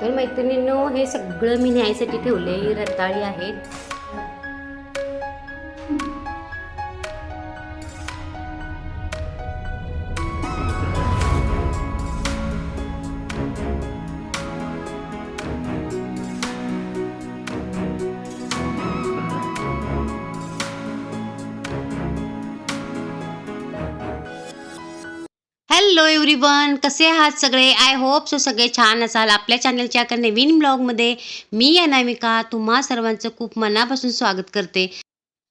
तर मैत्रिणींनो हे सगळं मी न्यायसाठी ठेवले ही रताळी आहेत. हॅलो एव्हरीवन कसे आहात सगळे? आय होप सो सगळे छान असाल. आपल्या चॅनलच्या एका नवीन ब्लॉगमध्ये मी अनामिका तुम्हा सर्वांचं खूप मनापासून स्वागत करते.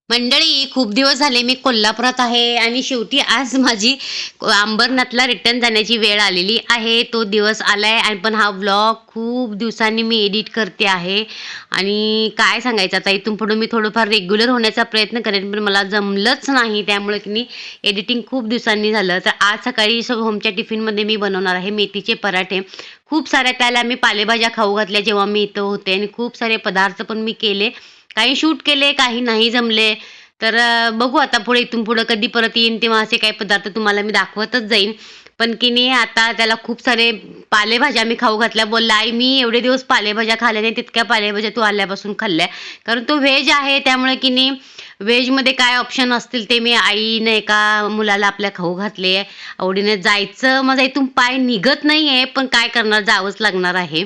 मंडळी खूप दिवस झाले मी कोल्हापुरात आहे आणि शेवटी आज माझी अंबरनाथला रिटर्न जाण्याची वेळ आलेली आहे. तो दिवस आलाय आणि पण हा व्लॉग खूप दिवसांनी मी एडिट करते आहे. आणि काय सांगायचं आता इथून पुढे मी थोडंफार रेग्युलर होण्याचा प्रयत्न करेन पण मला जमलंच नाही त्यामुळे की मी एडिटिंग खूप दिवसांनी झालं. तर आज सकाळी होमच्या टिफिनमध्ये मी बनवणार आहे मेथीचे पराठे. खूप साऱ्या त्याला मी पालेभाज्या खाऊ घातल्या जेव्हा मी इथं होते आणि खूप सारे पदार्थ पण मी केले. काही शूट केले काही नाही जमले. तर बघू आता पुढे इथून पुढं कधी परत येईन तेव्हा असे काही पदार्थ तुम्हाला मी दाखवतच जाईन. पण की नाही आता त्याला खूप सारे पालेभाज्या मी खाऊ घातल्या. बोलला आई मी एवढे दिवस पालेभाज्या खाल्ल्या नाही तितक्या पालेभाज्या तू आल्यापासून खाल्ल्या. कारण तो व्हेज आहे त्यामुळे की नाही व्हेजमध्ये काय ऑप्शन असतील ते मी आईने एका मुलाला आपल्या खाऊ घातले. आवडीने जायचं माझा इथून पाय निघत नाही आहे पण काय करणार जावंच लागणार आहे.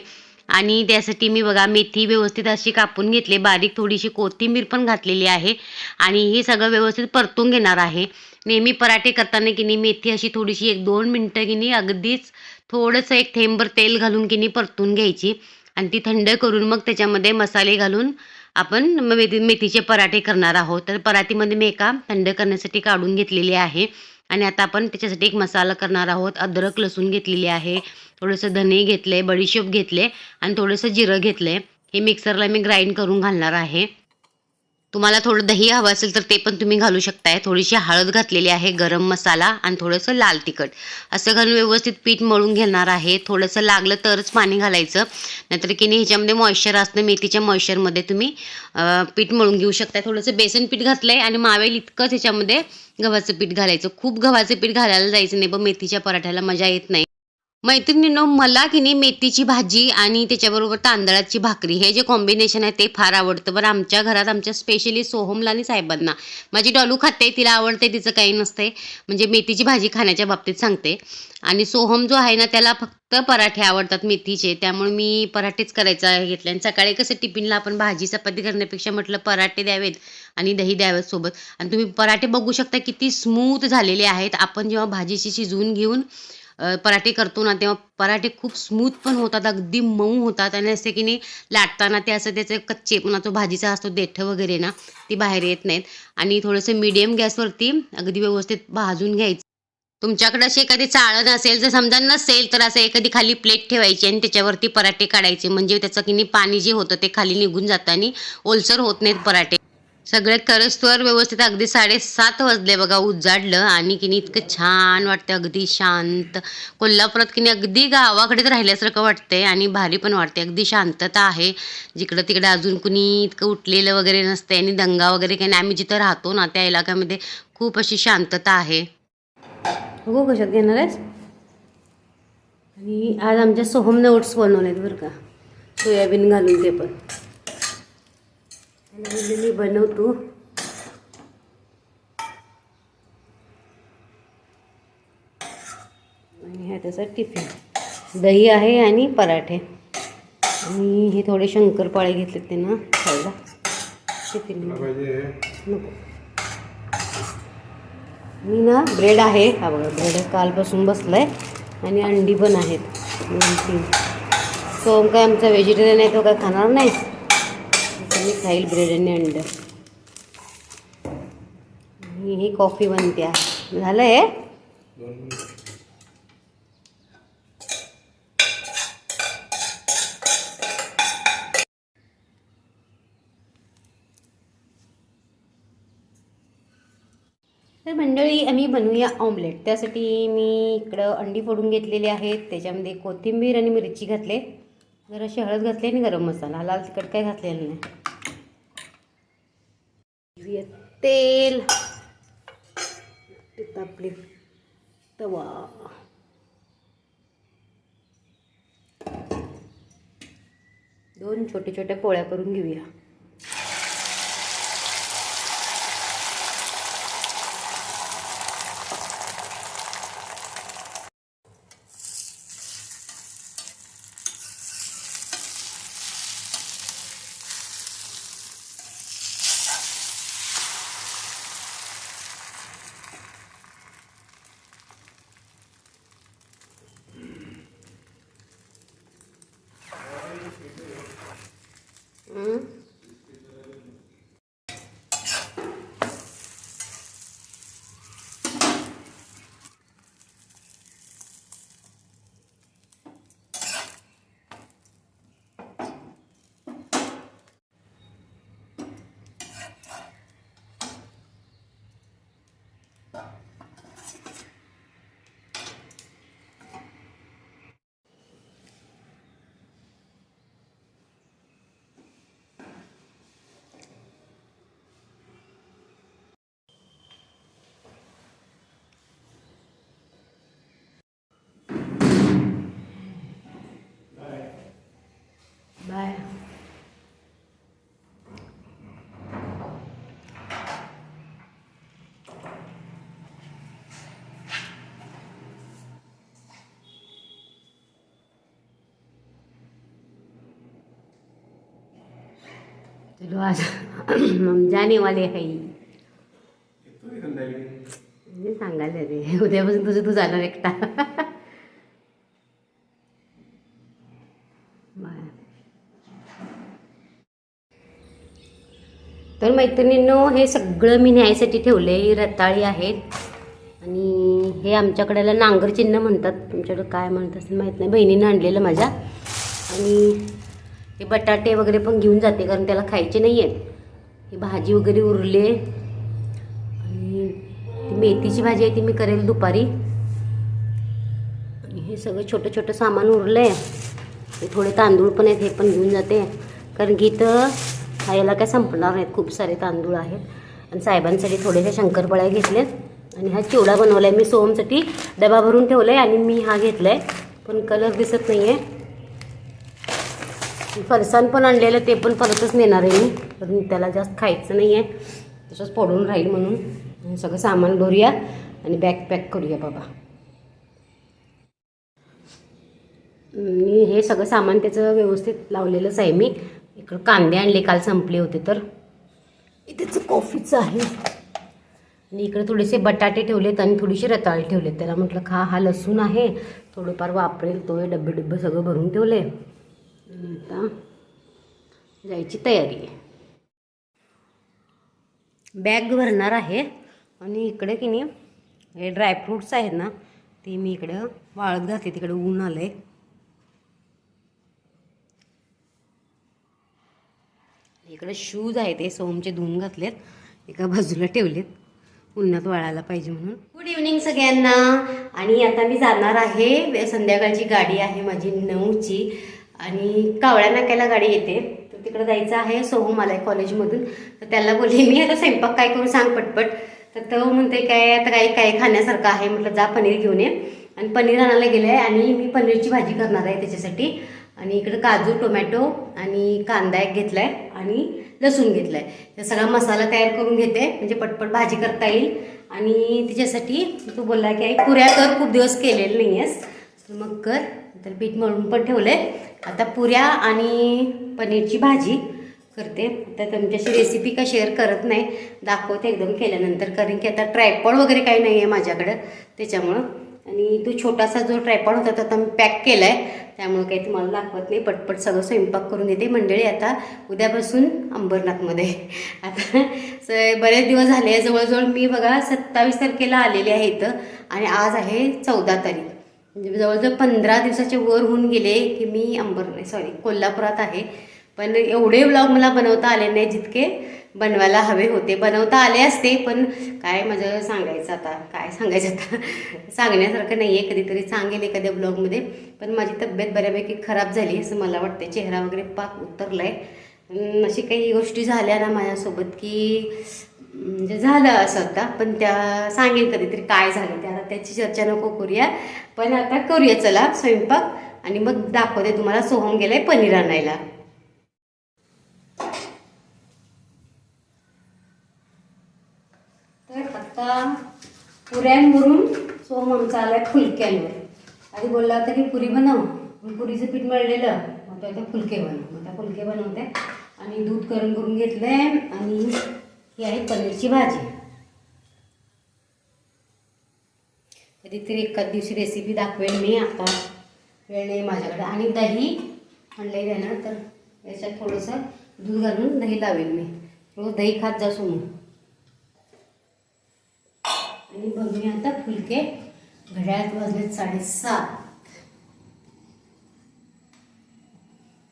आणि त्यासाठी मी बघा मेथी व्यवस्थित अशी कापून घेतली. बारीक थोडीशी कोथिंबीर पण घातलेली आहे. आणि हे सगळं व्यवस्थित परतून घेणार आहे. नेहमी पराठे करताना की नाही मेथी अशी थोडीशी एक दोन मिनटं की नाही अगदीच थोडंसं एक थेंबर तेल घालून की नाही परतून घ्यायची. आणि ती थंड करून मग त्याच्यामध्ये मसाले घालून आपण मेथी मेथीचे पराठे करणार आहोत. तर पराठीमध्ये मी एका थंड करण्यासाठी काढून घेतलेली आहे. आणि आता आपण त्याच्यासाठी एक मसाला करणार आहोत. अद्रक लसूण घेतलेली आहे. थोडंसं धने घेतले बडीशेप घेतले आणि थोडंसं जिरं घेतले. हे मिक्सरला मी ग्राइंड करून घालणार आहे. तुम्हाला थोडं दही हवं असेल तर ते पण तुम्ही घालू शकताय. थोडीशी हळद घातलेली आहे गरम मसाला आणि थोडंसं लाल तिखट. असं घालून व्यवस्थित पीठ मळून घेणार आहे. थोडंसं लागलं तरच पाणी घालायचं. नाहीतर की नाही ह्याच्यामध्ये मॉइश्चर असतं मेथीच्या मॉइश्चरमध्ये तुम्ही पीठ मळून घेऊ शकताय. थोडंसं बेसन पीठ घातलं आहे आणि मावेल इतकंच ह्याच्यामध्ये गव्हाचं पीठ घालायचं. खूप गव्हाचं पीठ घालायला जायचं नाही पण मेथीच्या पराठ्याला मजा येत नाही. मैत्रिणींनो मला की नाही मेथीची भाजी आणि त्याच्याबरोबर तांदळाची भाकरी हे जे कॉम्बिनेशन आहे ते फार आवडतं. बरं आमच्या घरात आमच्या स्पेशली सोहमला आणि साहेबांना माझी डॉलू खाते तिला आवडते तिचं काही नसते. म्हणजे मेथीची भाजी खाण्याच्या बाबतीत सांगते. आणि सोहम जो आहे ना त्याला फक्त पराठे आवडतात मेथीचे. त्यामुळे मी पराठेच करायचा घेतले. आणि सकाळी कसं टिफिनला आपण भाजी चपाती करण्यापेक्षा म्हटलं पराठे द्यावेत आणि दही द्यावेत सोबत. आणि तुम्ही पराठे बघू शकता किती स्मूथ झालेले आहेत. आपण जेव्हा भाजीची शिजवून घेऊन पराठे करतो ना तेव्हा पराठे खूप स्मूथ पण होतात अगदी मऊ होतात. आणि असे की नाही लाटताना ते असं त्याचे कच्चेपणा जो भाजीचा असतो देठ वगैरे ना ती बाहेर येत नाहीत. आणि थोडंसं मीडियम गॅसवरती अगदी व्यवस्थित भाजून घ्यायचं. तुमच्याकडे अशी एखादी चाळण असेल जर समजा नसेल तर असं एखादी खाली प्लेट ठेवायची आणि त्याच्यावरती पराठे काढायचे. म्हणजे त्याचं की नाही पाणी जे होतं ते खाली निघून जातं आणि ओलसर होत नाहीत पराठे. सगळे करस्तवर व्यवस्थित अगदी साडेसात वाजले बघा उजाडलं. आणि की नाही इतकं छान वाटतं अगदी शांत. कोल्हापुरात की नाही अगदी गावाकडेच राहिल्यासारखं वाटतंय आणि भारी पण वाटते अगदी शांतता आहे. जिकडं तिकडं अजून कुणी इतकं उठलेलं वगैरे नसते आणि दंगा वगैरे काही नाही. आम्ही जिथं राहतो ना त्या इलाक्यामध्ये खूप अशी शांतता आहे. हो कशात घेणार आहेस? आणि आज आमच्या सोहमने ओट्स बनवलेत बरं का. सोयाबीन घालून ते पण. मी बनवतो. आणि हा त्याचा टिफिन. दही आहे आणि पराठे. आणि हे थोडे शंकरपाळे घेतलेत त्यांना खायला. टिफिन. नको. मी ना ब्रेड आहे. हा बघा ब्रेड कालपासून बसलाय. आणि अंडी पण आहेत. दोन तीन. सोम काय आमचा व्हेजिटेरियन आहे तो काय खाणार नाही? मी खाईल ब्रेड आणि अंड. आणि ही कॉफी बनते. आहे झालं आहे तर मंडळी आम्ही बनवूया ऑमलेट त्यासाठी मी इकडं अंडी फोडून घेतलेली आहेत. त्याच्यामध्ये कोथिंबीर आणि मिरची घातले. जराशी हळद घातली आणि गरम मसाला. लाल तिखट काय घातलेलं नाही. घेऊया तेल. तिथं आपली तवा. दोन छोटे छोट्या पोळ्या करून घेऊया हं? बाय. चलो आज हम जाने वाले हैं सांगायला रे. उद्यापासून तुझं तू जाणार एकटा बाय. तर मैत्रिणींनो हे सगळं मी न्यायसाठी ठेवले ही रताळी आहेत. आणि हे आमच्याकडेला नांगर चिन्ह म्हणतात. तुमच्याकडे काय म्हणत असेल माहीत नाही. बहिणीनं आणलेलं माझ्या. आणि हे बटाटे वगैरे पण घेऊन जाते कारण त्याला खायचे नाही आहेत ही भाजी वगैरे उरले. आणि ती मेथीची भाजी आहे ती मी करेल दुपारी. आणि हे सगळं छोटं छोटं सामान उरलं आहे थोडे तांदूळ पण आहेत हे पण घेऊन जाते. कारण की इथं याला काय संपणार नाहीत. खूप सारे तांदूळ आहेत. आणि साहेबांसाठी थोडेसे शंकरपाळ्या घेतलेत. आणि हा चिवडा बनवला आहे मी सोमसाठी डबा भरून ठेवला आहे आणि मी हा घेतला आहे पण कलर दिसत नाही आहे फरसाण पण आणलेलं ते पण परतच नेणार आहे मी. पण त्याला जास्त खायचं नाही आहे तसंच पडून राहील म्हणून. सगळं सामान भरूया आणि बॅग पॅक करूया बाबा. मी हे सगळं सामान त्याचं व्यवस्थित लावलेलंच आहे मी. इकडं कांदे आणले काल संपले होते तर. इथेच कॉफीचं आहे. आणि इकडे थोडेसे बटाटे ठेवलेत आणि थोडीशी रताळे ठेवलेत. त्याला म्हटलं खा हा लसूण आहे. थोडंफार वापरेल तो डब्बे डब्बे सगळं भरून ठेवले. आणि आता जायची तयारी आहे. बॅग भरणार आहे. आणि इकडे की नाही हे ड्रायफ्रूट्स आहेत ना ते मी इकडं वाळत घातले. तिकडे ऊन आलं आहे इकडे शूज आहेत ते सोमचे धुवून घातलेत एका बाजूला ठेवलेत. उन्हात वाळायला पाहिजे म्हणून. गुड इव्हनिंग सगळ्यांना. आणि आता मी जाणार आहे संध्याकाळची गाडी आहे माझी नऊची. आणि कावळ्या नाक्याला गाडी येते. तर तिकडे जायचं आहे सोहम आलाय कॉलेजमधून. तर त्याला बोलले मी आता स्वयंपाक काय करू सांग पटपट. तर तो म्हणते काय आता काही काय खाण्यासारखं आहे? म्हटलं जा पनीर घेऊन ये. आणि पनीर आणायला गेलं आहे आणि मी पनीरची भाजी करणार आहे त्याच्यासाठी. आणि इकडं काजू टोमॅटो आणि कांदा एक घेतला आहे आणि लसूण घेतला आहे सगळा मसाला तयार करून घेते. म्हणजे पटपट भाजी करता येईल. आणि तिच्यासाठी तू बोलला की आई पुऱ्या कर खूप दिवस केलेलं नाही आहेस तर मग कर. तर पीठ मळून पण ठेवलं आहे आता पुऱ्या आणि पनीरची भाजी करते. तर तुमच्याशी रेसिपी का शेअर करत नाही. दाखवते एकदम केल्यानंतर. कारण की आता ट्रायपॉड वगैरे काही नाही आहे माझ्याकडं. त्याच्यामुळं. आणि तो छोटासा जो ट्रायपॉड होता तो आता मी पॅक केला आहे त्यामुळं काही तुम्हाला दाखवत नाही. पटपट सगळं स्वयंपाक करून देते. मंडळी आता उद्यापासून अंबरनाथमध्ये. आता स बरेच दिवस झाले. जवळजवळ मी बघा सत्तावीस तारखेला आलेले आहे इथं आणि आज आहे चौदा तारीख. म्हणजे जवळजवळ पंधरा दिवसाचे वर होऊन गेले की मी अंबर सॉरी कोल्हापुरात आहे. पण एवढे ब्लॉग मला बनवता आले नाही जितके. बनवायला हवे होते. बनवता आले असते पण काय माझं सांगायचं आता? काय सांगायचं आता? सांगण्यासारखं नाही आहे कधीतरी सांगेल एखाद्या ब्लॉगमध्ये पण माझी तब्येत बऱ्यापैकी खराब झाली असं मला वाटतं चेहरा वगैरे पाक उतरला आहे अशी काही गोष्टी झाल्या ना माझ्यासोबत की म्हणजे झालं असं आता. पण त्या सांगेल कधीतरी काय झालं त्या आता त्याची चर्चा नको करूया. पण आता करूया चला स्वयंपाक. आणि मग दाखवते तुम्हाला सोहम गेलाय पनीर आणायला. पुऱ्यांवरून सोम आमचा आहे फुलक्यांवर. आधी बोलला होता की पुरी बनव. मग पुरीचं पीठ मळलेलं. मग त्या फुलके बनव. मग त्या फुलके बनवते. आणि दूध गरम करून घेतलंय. आणि ही आहे पनीरची भाजी. कधीतरी एकाच दिवशी रेसिपी दाखवेल मी आता. वेळ नाही माझ्याकडे. आणि दही आणलंय त्यानं तर याच्यात थोडंसं दूध घालून दही लावेल मी. रोज दही खात जा सोमू. बघूया आता फुलके. घड्याळात वाजलेत साडेसात.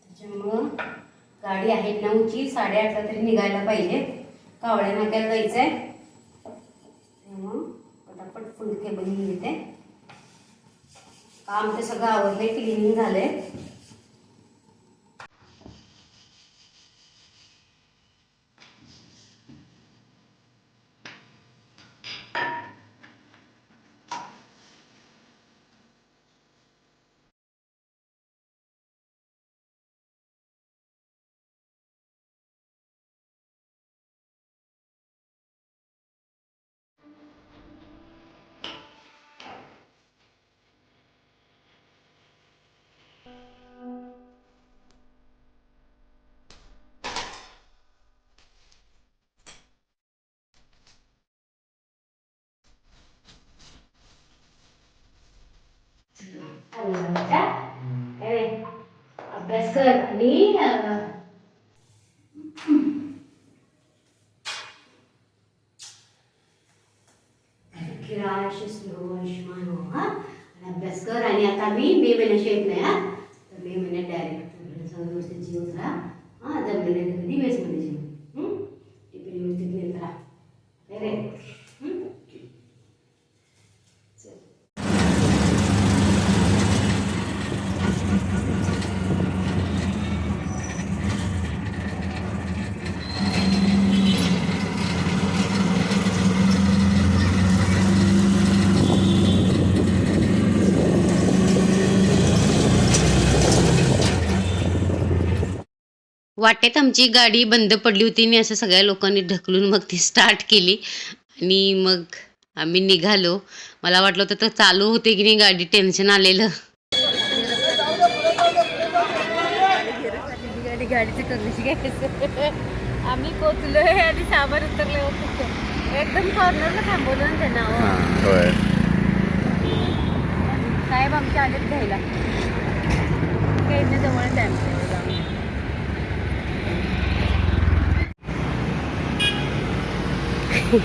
त्याच्यामुळं गाडी आहे नऊची साडेआठला तरी निघायला पाहिजे. कावळ्या नाक्याला जायचं आहे त्यामुळं पटापट फुलके बनवून घेते. काम ते सगळं आवडले क्लिनिंग झालंय. अभ्यास कर आणि किराश अभ्यास कर आणि आता मी मे महिन्याशी येत नाही हा तर मे महिन्यात डायरेक्ट सगळं व्यवस्थित जेवत राहा हा जमलं नाही तर कधी वेळेसमध्ये जेव हं? टिफिन व्यवस्थित नेत राहा काय रे हं? चल. वाटेत आमची गाडी बंद पडली होती. आणि असं सगळ्या लोकांनी ढकलून मग ती स्टार्ट केली. आणि मग आम्ही निघालो. मला वाटलं होतं तर चालू होते की नाही गाडी टेन्शन आलेलं. आम्ही पोचलोय आणि सामान उतरले एकदम कॉर्नरला थांबवलं ना त्यांना. हो. होय. साहेब आमच्या आलेत घ्यायला. जवळच आहे आमच्या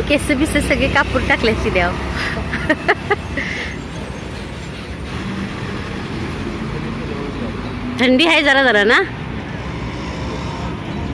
केस बिस सगळे कापूर टाकल्याची द्याव थंडी आहे जरा जरा ना?